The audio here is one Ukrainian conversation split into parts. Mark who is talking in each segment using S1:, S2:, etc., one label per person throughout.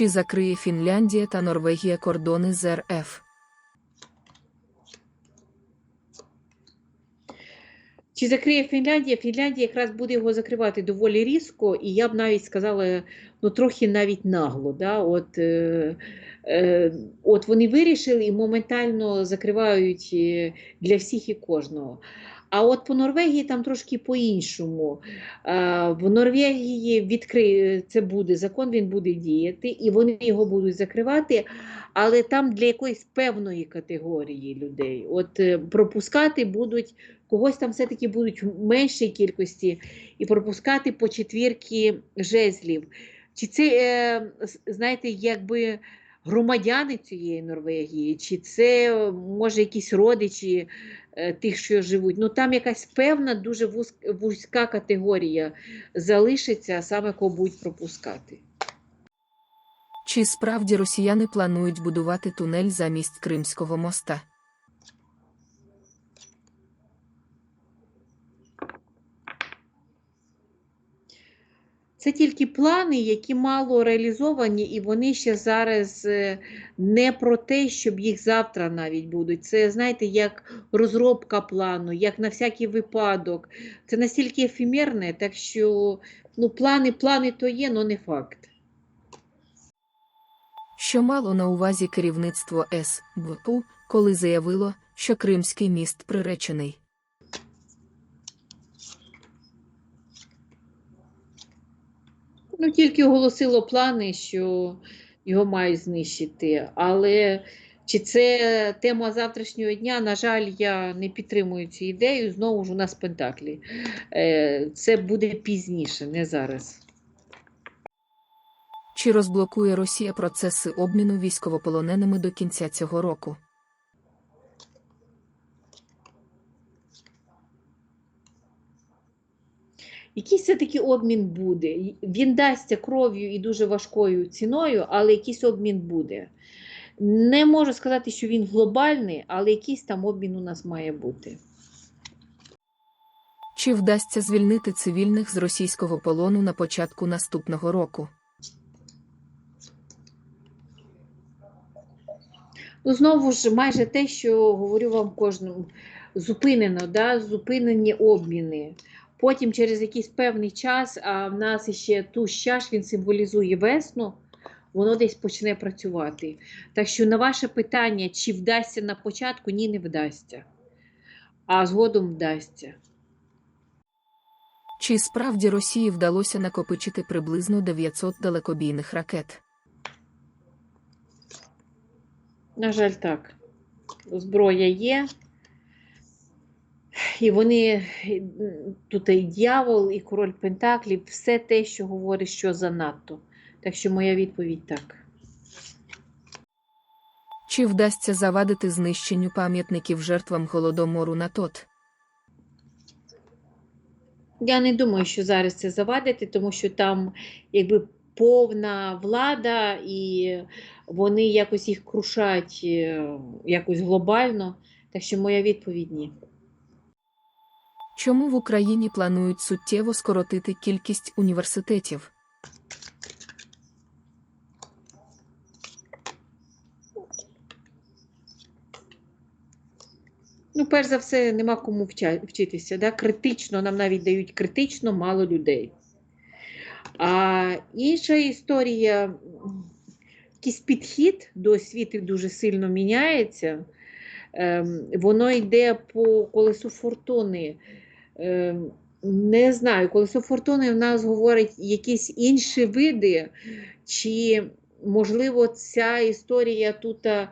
S1: Чи закриє Фінляндія та Норвегія кордони з РФ?
S2: Чи закриє Фінляндія? Фінляндія якраз буде його закривати доволі різко, і я б навіть сказала, ну трохи навіть нагло. Да? От, е, е, от вони вирішили і моментально закривають е, для всіх і кожного. А от по Норвегії там трошки по-іншому. Е, в Норвегії відкриє це буде закон, він буде діяти, і вони його будуть закривати, але там для якоїсь певної категорії людей. От е, пропускати будуть когось там все-таки будуть в меншій кількості і пропускати по четвірки жезлів. Чи це, е, знаєте, якби громадяни цієї Норвегії, чи це може якісь родичі тих, що живуть? Ну там якась певна дуже вузь- вузька категорія залишиться, саме кого будуть пропускати.
S1: Чи справді росіяни планують будувати тунель замість Кримського моста?
S2: Це тільки плани, які мало реалізовані, і вони ще зараз е, не про те, щоб їх завтра навіть будуть. Це, знаєте, як розробка плану, як на всякий випадок. Це настільки ефемерне, так що ну, плани, плани то є, але не факт.
S1: Що мало на увазі керівництво СБУ, коли заявило, що Кримський міст приречений?
S2: Ну, тільки оголосило плани, що його мають знищити. Але чи це тема завтрашнього дня? На жаль, я не підтримую цю ідею. Знову ж у нас Пентаклі. Е, Це буде пізніше, не зараз.
S1: Чи розблокує Росія процеси обміну військовополоненими до кінця цього року?
S2: Якийсь все-таки обмін буде. Він дасться кров'ю і дуже важкою ціною, але якийсь обмін буде. Не можу сказати, що він глобальний, але якийсь там обмін у нас має бути.
S1: Чи вдасться звільнити цивільних з російського полону на початку наступного року?
S2: Ну, знову ж, майже те, що говорю вам кожному, зупинено, да? зупинені обміни. Потім через якийсь певний час, а в нас ще туз чаш, він символізує весну, воно десь почне працювати. Так що на ваше питання, чи вдасться на початку, ні, не вдасться. А згодом вдасться.
S1: Чи справді Росії вдалося накопичити приблизно 900 далекобійних ракет?
S2: На жаль, так. Зброя є. І вони, тут і дьявол, і король Пентаклів, все те, що говорить, що занадто. Так що моя відповідь так.
S1: Чи вдасться завадити знищенню пам'ятників жертвам голодомору на тот?
S2: Я не думаю, що зараз це завадити, тому що там якби повна влада, і вони якось їх крушать е, якось глобально. Так що моя відповідь ні.
S1: Чому в Україні планують суттєво скоротити кількість університетів?
S2: Ну, перш за все, нема кому вчитися. Да? Критично, нам навіть дають критично мало людей. А інша історія, якийсь підхід до освіти дуже сильно міняється. Ем, воно йде по колесу фортуни. Ем, не знаю, колесо фортуни в нас говорить якісь інші види, чи, можливо, ця історія тут. е,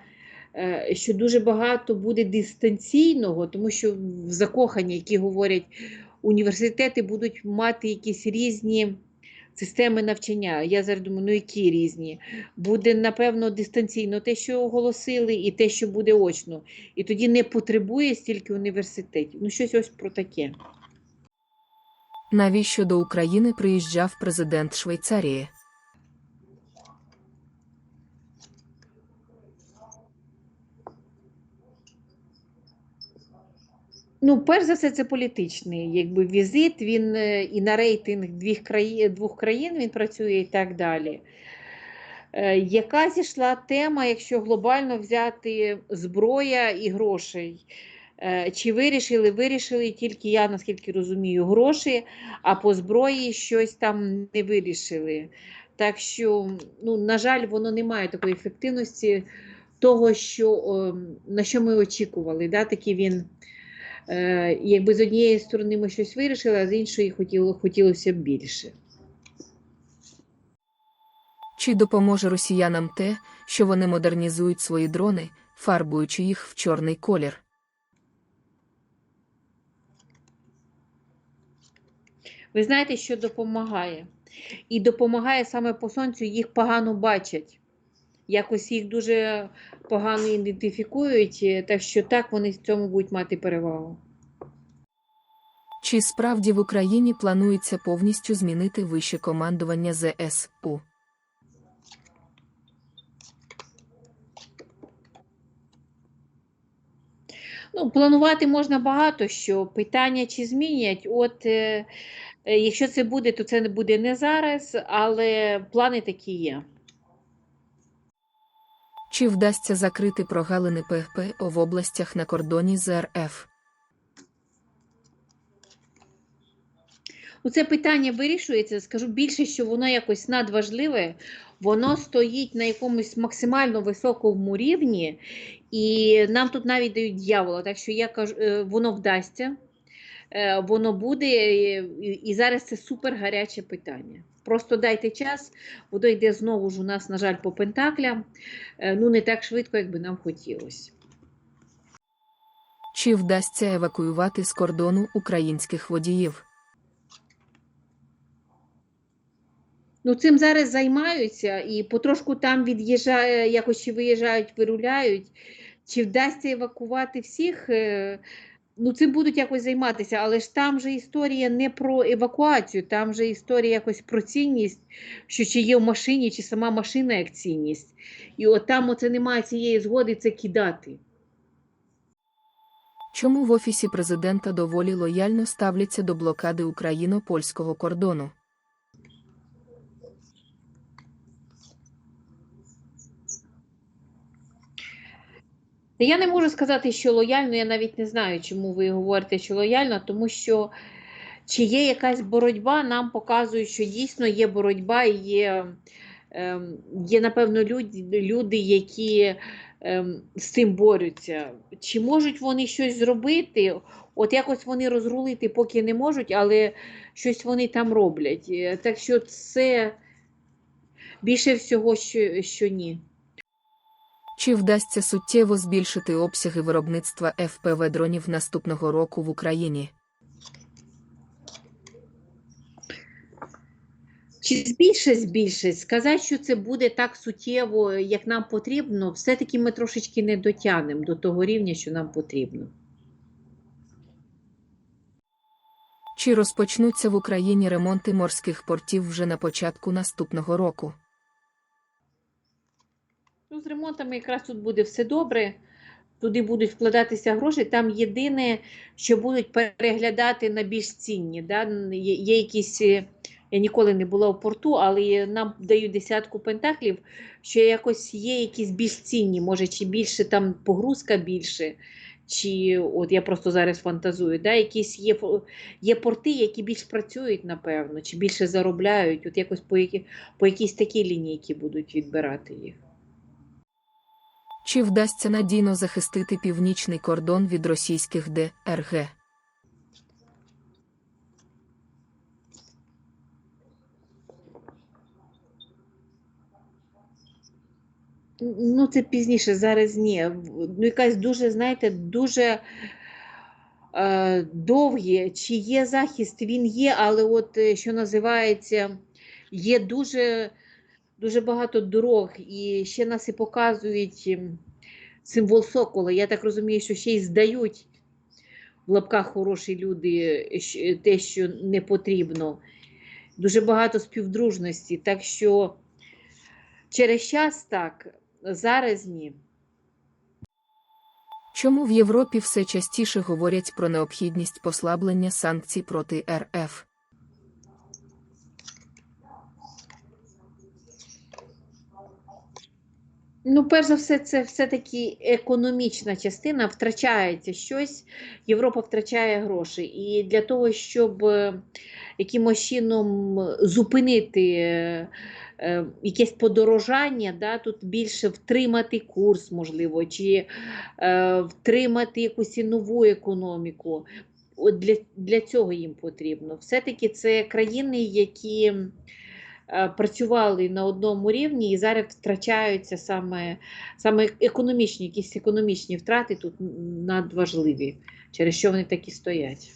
S2: що дуже багато буде дистанційного, тому що в закоханні, які говорять, університети будуть мати якісь різні системи навчання. Я зараз думаю, ну які різні? Буде, напевно, дистанційно те, що оголосили, і те, що буде очно. І тоді не потребує стільки університетів. Ну, щось ось про таке.
S1: Навіщо до України приїжджав президент Швейцарії?
S2: Ну, перш за все, це політичний якби, візит. Він е, і на рейтинг двох країн, двох країн він працює і так далі. Е, Яка зійшла тема, якщо глобально взяти зброя і грошей? Е, Чи вирішили? Вирішили тільки я, наскільки розумію, гроші, а по зброї щось там не вирішили. Так що, ну, на жаль, воно не має такої ефективності того, що, на що ми очікували. Да? Такий він, е, якби з однієї сторони ми щось вирішили, а з іншої хотіло, хотілося б більше.
S1: Чи допоможе росіянам те, що вони модернізують свої дрони, фарбуючи їх в чорний колір?
S2: Ви знаєте, що допомагає? І допомагає саме по сонцю, їх погано бачать. Якось їх дуже погано ідентифікують, е, так що так вони в цьому будуть мати перевагу.
S1: Чи справді в Україні планується повністю змінити вище командування ЗСУ?
S2: Ну, планувати можна багато що. Питання, чи змінять. От е, е, якщо це буде, то це не буде не зараз, але плани такі є.
S1: Чи вдасться закрити прогалини ППО в областях на кордоні з РФ?
S2: Ну, Це питання вирішується. Скажу більше, що воно якось надважливе, воно стоїть на якомусь максимально високому рівні, і нам тут навіть дають дьявола. Так що я кажу, е, воно вдасться, е, воно буде, е, і зараз це супер гаряче питання. Просто дайте час, воно йде знову ж у нас, на жаль, по пентаклям. Е, Ну не так швидко, як би нам хотілося.
S1: Чи вдасться евакуювати з кордону українських водіїв?
S2: Ну, цим зараз займаються і потрошку там від'їжджає, якось чи виїжджають, вируляють. Чи вдасться евакувати всіх? Ну, цим будуть якось займатися, але ж там же історія не про евакуацію, там же історія якось про цінність, що чи є в машині, чи сама машина як цінність. І от там оце немає цієї згоди це кидати.
S1: Чому в Офісі президента доволі лояльно ставляться до блокади україно-польського кордону?
S2: Я не можу сказати, що лояльно, я навіть не знаю, чому ви говорите, що лояльно, тому що чи є якась боротьба, нам показують, що дійсно є боротьба і є, ем, є напевно, люди, які ем, з цим борються. Чи можуть вони щось зробити? От якось вони розрулити поки не можуть, але щось вони там роблять. Е, Так що це більше всього, що, що ні.
S1: Чи вдасться суттєво збільшити обсяги виробництва ФПВ дронів наступного року в Україні?
S2: Чи збільшить, збільшить. Сказати, що це буде так суттєво, як нам потрібно, все-таки ми трошечки не дотягнемо до того рівня, що нам потрібно.
S1: Чи розпочнуться в Україні ремонти морських портів вже на початку наступного року?
S2: З ремонтами якраз тут буде все добре. Туди будуть вкладатися гроші. Там єдине, що будуть переглядати на більш цінні. Да? Є, якісь, е, я ніколи не була в порту, але нам дають десятку пентаклів, що якось є якісь більш цінні, може, чи більше там погрузка більше, чи от я просто зараз фантазую, да? якісь є, є порти, які більш працюють, напевно, чи більше заробляють, от якось по, які, по якійсь такій лінійці будуть відбирати їх.
S1: Чи вдасться надійно захистити північний кордон від російських ДРГ?
S2: Ну, це пізніше, зараз ні. Ну, якась дуже, знаєте, дуже е, довгі. Чи є захист? Він є, але от е, що називається, є дуже, дуже багато дорог, і ще нас і показують ем, символ сокола. Я так розумію, що ще й здають в лапках хороші люди те, що не потрібно. Дуже багато співдружності. Так що через час так, зараз ні.
S1: Чому в Європі все частіше говорять про необхідність послаблення санкцій проти РФ?
S2: Ну, перш за все, це все-таки економічна частина, втрачається щось, Європа втрачає гроші. І для того, щоб е, якимось чином зупинити е, якесь подорожання, да, тут більше втримати курс, можливо, чи е, втримати якусь нову економіку. Для, для цього їм потрібно. Все-таки це країни, які працювали на одному рівні і зараз втрачаються саме, саме економічні, якісь економічні втрати тут надважливі, через що вони так і стоять.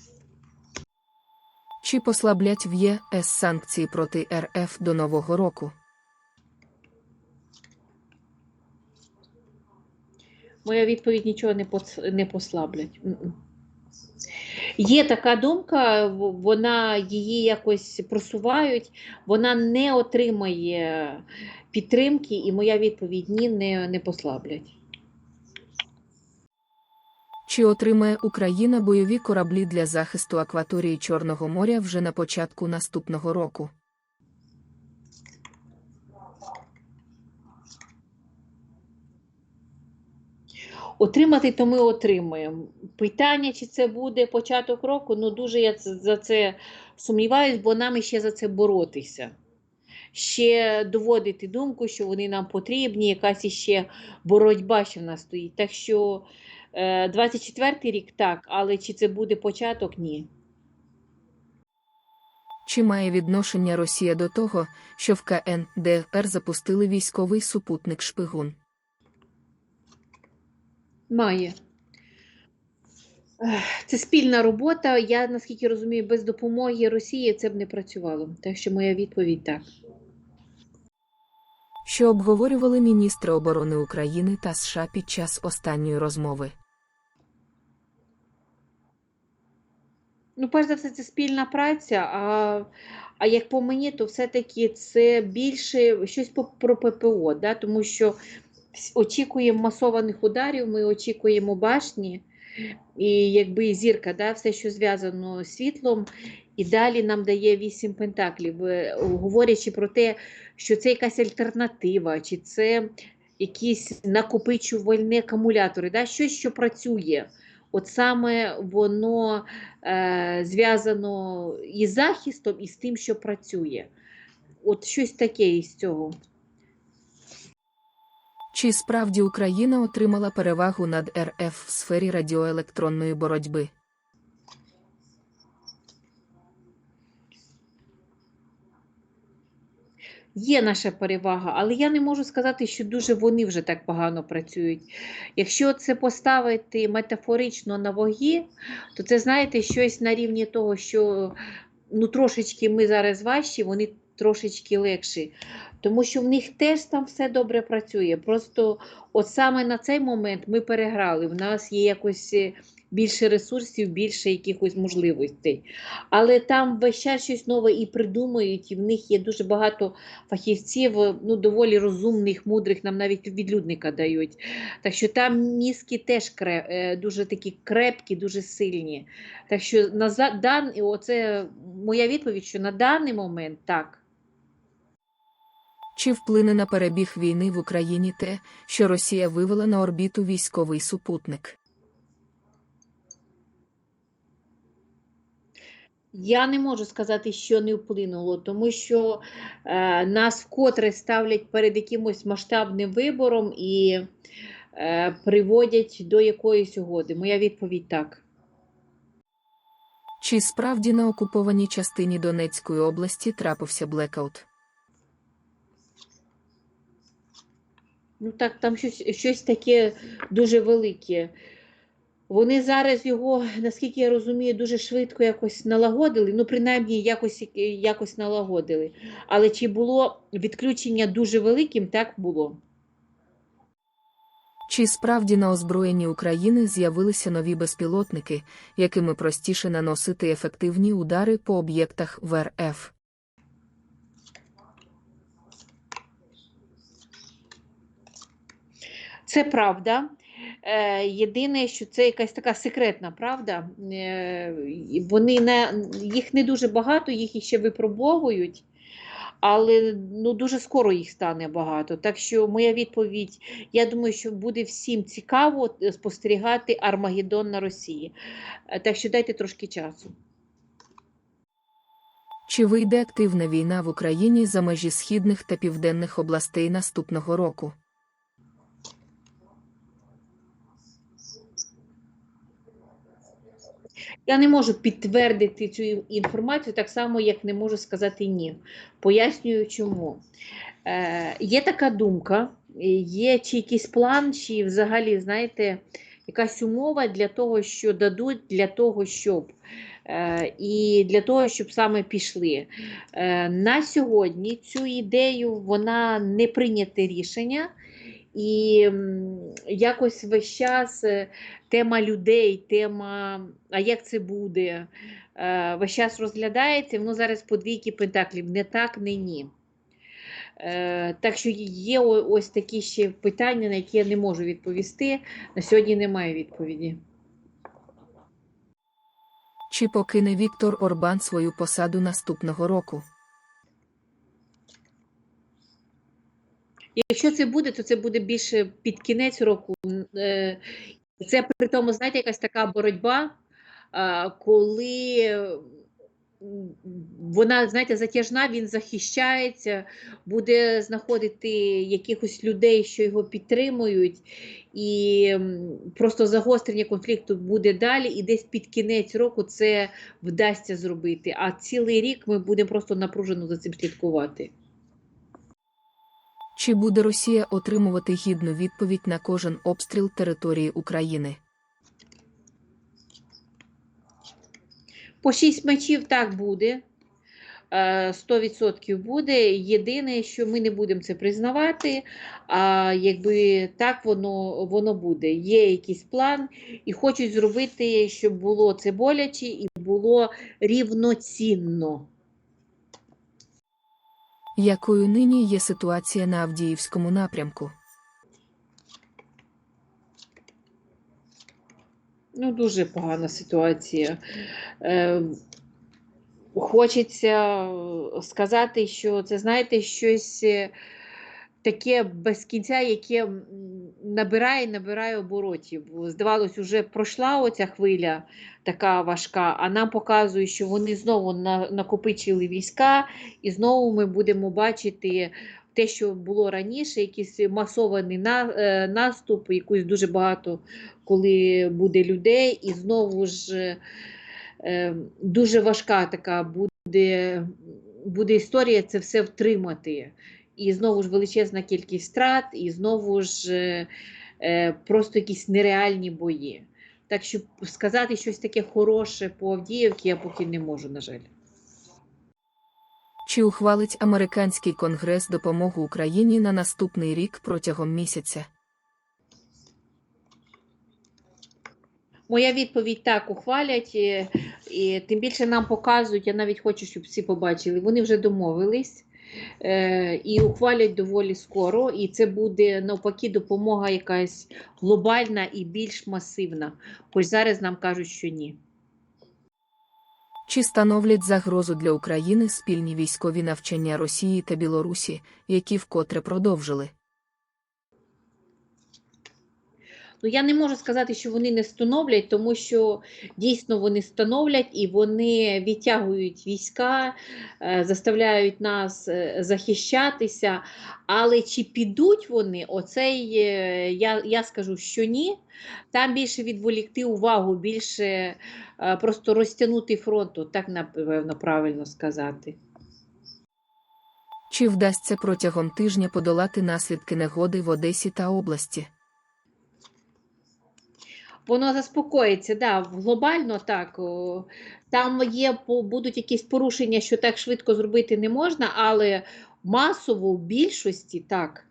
S1: Чи послаблять в ЄС санкції проти РФ до Нового року?
S2: Моя відповідь нічого не послаблять. Є така думка, вона її якось просувають, вона не отримає підтримки, і моя відповідь ні, не, не послаблять.
S1: Чи отримає Україна бойові кораблі для захисту акваторії Чорного моря вже на початку наступного року?
S2: Отримати, то ми отримаємо. Питання, чи це буде початок року, ну дуже я за це сумніваюсь, бо нам ще за це боротися. Ще доводити думку, що вони нам потрібні, якась іще боротьба ще в нас стоїть. Так що е, 24-й рік так, але чи це буде початок, ні.
S1: Чи має відношення Росія до того, що в КНДР запустили військовий супутник шпигун?
S2: Має. Це спільна робота. Я, наскільки розумію, без допомоги Росії це б не працювало. Так що моя відповідь так.
S1: Що обговорювали міністри оборони України та США під час останньої розмови?
S2: Ну, перш за все, це спільна праця. А, а як по мені, то все-таки це більше щось про ППО, да? тому що очікуємо масованих ударів, ми очікуємо башні, і якби зірка, да? все, що зв'язано з світлом, і далі нам дає вісім пентаклів, е, говорячи про те, що це якась альтернатива, чи це якісь накопичувальні акумулятори, да? щось, що працює. От саме воно е, зв'язано із захистом, і з тим, що працює. От щось таке із цього.
S1: Чи справді Україна отримала перевагу над РФ в сфері радіоелектронної боротьби?
S2: Є наша перевага, але я не можу сказати, що дуже вони вже так погано працюють. Якщо це поставити метафорично на ваги, то це, знаєте, щось на рівні того, що ну, трошечки ми зараз важчі, вони трошечки легші. Тому що в них теж там все добре працює. Просто от саме на цей момент ми переграли. В нас є якось е, більше ресурсів, більше якихось можливостей. Але там весь час щось нове і придумують, і в них є дуже багато фахівців, е, ну, доволі розумних, мудрих, нам навіть відлюдника дають. Так що там мізки теж кре, е, дуже такі крепкі, дуже сильні. Так що на дан, оце моя відповідь, що на даний момент так.
S1: Чи вплине на перебіг війни в Україні те, що Росія вивела на орбіту військовий супутник?
S2: Я не можу сказати, що не вплинуло, тому що е, нас вкотре ставлять перед якимось масштабним вибором і е, приводять до якоїсь угоди. Моя відповідь так.
S1: Чи справді на окупованій частині Донецької області трапився блекаут?
S2: Ну так, там щось, щось таке дуже велике. Вони зараз його, наскільки я розумію, дуже швидко якось налагодили, ну, принаймні, якось, якось налагодили. Але чи було відключення дуже великим, так було.
S1: Чи справді на озброєнні України з'явилися нові безпілотники, якими простіше наносити ефективні удари по об'єктах в РФ?
S2: Це правда. Е, єдине, що це якась така секретна правда. Е, вони не, їх не дуже багато, їх ще випробовують. але ну, дуже скоро їх стане багато. Так що моя відповідь, я думаю, що буде всім цікаво е, спостерігати Армагеддон на Росії. Так що дайте трошки часу.
S1: Чи вийде активна війна в Україні за межі східних та південних областей наступного року?
S2: Я не можу підтвердити цю інформацію так само, як не можу сказати ні. Пояснюю чому. Е, є така думка, е, є чи якийсь план, чи взагалі, знаєте, якась умова для того, що дадуть для того, щоб. Е, і для того, щоб саме пішли. Е, на сьогодні цю ідею вона не прийняте рішення, і якось весь час е, тема людей, тема, а як це буде, е, весь час розглядається, воно зараз по двійки пентаклів, не так, не ні. Е, Так що є ось такі ще питання, на які я не можу відповісти. На сьогодні немає відповіді.
S1: Чи покине Віктор Орбан свою посаду наступного року?
S2: Якщо це буде, то це буде більше під кінець року. Е, Це при тому, знаєте, якась така боротьба, коли вона, знаєте, затяжна, він захищається, буде знаходити якихось людей, що його підтримують, і просто загострення конфлікту буде далі, і десь під кінець року це вдасться зробити. А цілий рік ми будемо просто напружено за цим слідкувати.
S1: Чи буде Росія отримувати гідну відповідь на кожен обстріл території України?
S2: По 6 мечів так буде. Е, 100% буде. Єдине, що ми не будемо це признавати, а якби так воно, воно буде. Є якийсь план, і хочуть зробити, щоб було це боляче і було рівноцінно.
S1: Якою нині є ситуація на Авдіївському напрямку?
S2: Ну, дуже погана ситуація. Е, хочеться сказати, що це, знаєте, щось е, таке без кінця, яке набирає, набирає оборотів. Здавалось, вже пройшла оця хвиля така важка, а нам показує, що вони знову на, накопичили війська, і знову ми будемо бачити. Те, що було раніше, якийсь масований е, наступ, якусь дуже багато коли буде людей, і знову ж е, дуже важка така буде, буде історія це все втримати. І знову ж величезна кількість втрат, і знову ж е, просто якісь нереальні бої. Так що сказати щось таке хороше по Авдіївці я поки не можу, на жаль.
S1: Чи ухвалить американський конгрес допомогу Україні на наступний рік протягом місяця?
S2: Моя відповідь так ухвалять, і, і тим більше нам показують, я навіть хочу, щоб всі побачили, вони вже домовились і ухвалять доволі скоро, і це буде навпаки допомога якась глобальна і більш масивна. Хоч зараз нам кажуть, що ні.
S1: Чи становлять загрозу для України спільні військові навчання Росії та Білорусі, які вкотре продовжили?
S2: Ну, я не можу сказати, що вони не становлять, тому що дійсно вони становлять і вони відтягують війська, е, заставляють нас е, захищатися. Але чи підуть вони, оцей е, я, я скажу, що ні. Там більше відволікти увагу, більше просто розтягнути фронту, так напевно правильно сказати.
S1: Чи вдасться протягом тижня подолати наслідки негоди в Одесі та області?
S2: Воно заспокоїться, да, глобально так. Там є, будуть якісь порушення, що так швидко зробити не можна, але масово в більшості так.